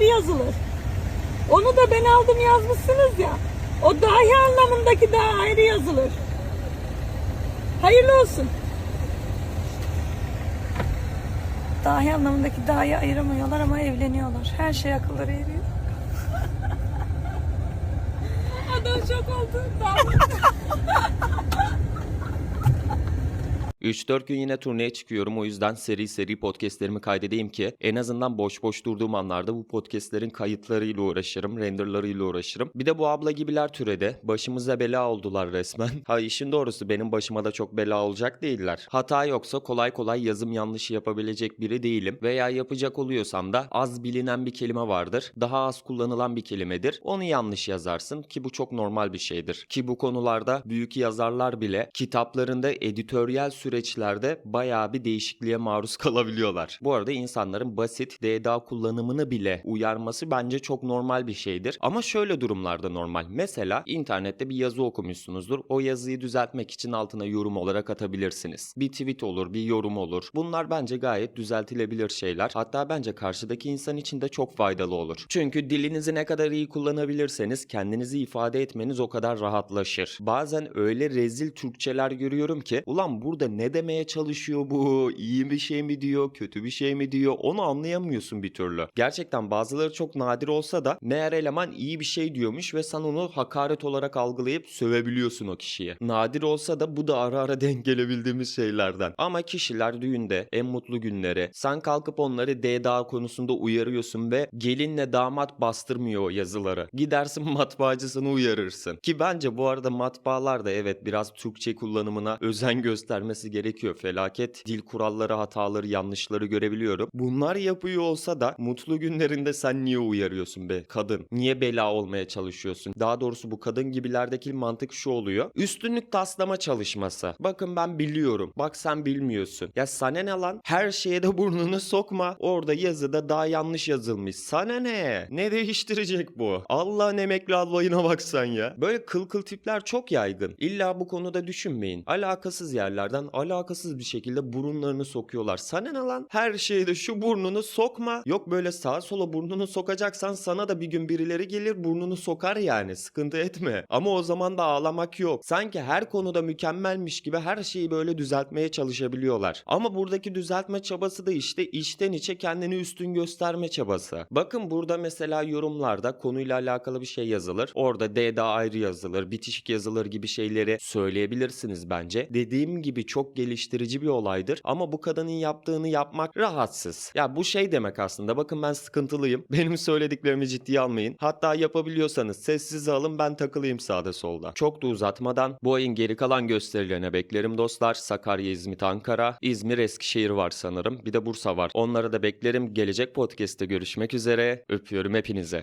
ayrı yazılır. Onu da ben aldım yazmışsınız ya. O dahi anlamındaki daha ayrı yazılır. Hayırlı olsun. Dahi anlamındaki dahi ayıramıyorlar ama evleniyorlar. Her şey akılları eriyor. Adam şok oldu. Dahi. 3-4 gün yine turneye çıkıyorum. O yüzden seri seri podcastlerimi kaydedeyim ki en azından boş boş durduğum anlarda bu podcastlerin kayıtlarıyla uğraşırım, renderlarıyla uğraşırım. Bir de bu abla gibiler türedi. Başımıza bela oldular resmen. Ha işin doğrusu benim başıma da çok bela olacak değiller. Hata yoksa kolay kolay yazım yanlışı yapabilecek biri değilim. Veya yapacak oluyorsam da az bilinen bir kelime vardır. Daha az kullanılan bir kelimedir. Onu yanlış yazarsın ki bu çok normal bir şeydir. Ki bu konularda büyük yazarlar bile kitaplarında editoryal süreçlerde bayağı bir değişikliğe maruz kalabiliyorlar. Bu arada insanların basit DDA kullanımını bile uyarması bence çok normal bir şeydir. Ama şöyle durumlarda normal. Mesela internette bir yazı okumuşsunuzdur. O yazıyı düzeltmek için altına yorum olarak atabilirsiniz. Bir tweet olur, bir yorum olur. Bunlar bence gayet düzeltilebilir şeyler. Hatta bence karşıdaki insan için de çok faydalı olur. Çünkü dilinizi ne kadar iyi kullanabilirseniz kendinizi ifade etmeniz o kadar rahatlaşır. Bazen öyle rezil Türkçeler görüyorum ki ulan burada ne demeye çalışıyor bu? İyi bir şey mi diyor, kötü bir şey mi diyor? Onu anlayamıyorsun bir türlü. Gerçekten bazıları çok nadir olsa da meğer eleman iyi bir şey diyormuş ve sen onu hakaret olarak algılayıp sövebiliyorsun o kişiye. Nadir olsa da bu da ara ara denk gelebildiğimiz şeylerden. Ama kişiler düğünde en mutlu günleri sen kalkıp onları DDA konusunda uyarıyorsun ve gelinle damat bastırmıyor o yazıları. Gidersin matbaacısını uyarırsın. Ki bence bu arada matbaalar da evet biraz Türkçe kullanımına özen göstermesi gerekiyor. Felaket dil kuralları, hataları, yanlışları görebiliyorum. Bunlar yapıyor olsa da mutlu günlerinde sen niye uyarıyorsun be kadın? Niye bela olmaya çalışıyorsun? Daha doğrusu bu kadın gibilerdeki mantık şu oluyor. Üstünlük taslama çalışması. Bakın ben biliyorum. Bak sen bilmiyorsun. Ya sana ne lan? Her şeye de burnunu sokma. Orada yazıda daha yanlış yazılmış. Sana ne? Ne değiştirecek bu? Allah'ın emekli Allah'ına baksan ya. Böyle kıl kıl tipler çok yaygın. İlla bu konuda düşünmeyin. Alakasız yerlerden alakasız bir şekilde burunlarını sokuyorlar. Sana ne lan? Her şeyde şu burnunu sokma. Yok böyle sağa sola burnunu sokacaksan sana da bir gün birileri gelir burnunu sokar yani. Sıkıntı etme. Ama o zaman da ağlamak yok. Sanki her konuda mükemmelmiş gibi her şeyi böyle düzeltmeye çalışabiliyorlar. Ama buradaki düzeltme çabası da işte içten içe kendini üstün gösterme çabası. Bakın burada mesela yorumlarda konuyla alakalı bir şey yazılır. Orada D daha ayrı yazılır, bitişik yazılır gibi şeyleri söyleyebilirsiniz bence. Dediğim gibi çok geliştirici bir olaydır ama bu kadının yaptığını yapmak rahatsız. Ya bu şey demek aslında. Bakın ben sıkıntılıyım. Benim söylediklerimi ciddiye almayın. Hatta yapabiliyorsanız sessiz alın ben takılayım sağda solda. Çok da uzatmadan bu ayın geri kalan gösterilerine beklerim dostlar. Sakarya, İzmit, Ankara, İzmir, Eskişehir var sanırım. Bir de Bursa var. Onları da beklerim. Gelecek podcast'te görüşmek üzere. Öpüyorum hepinize.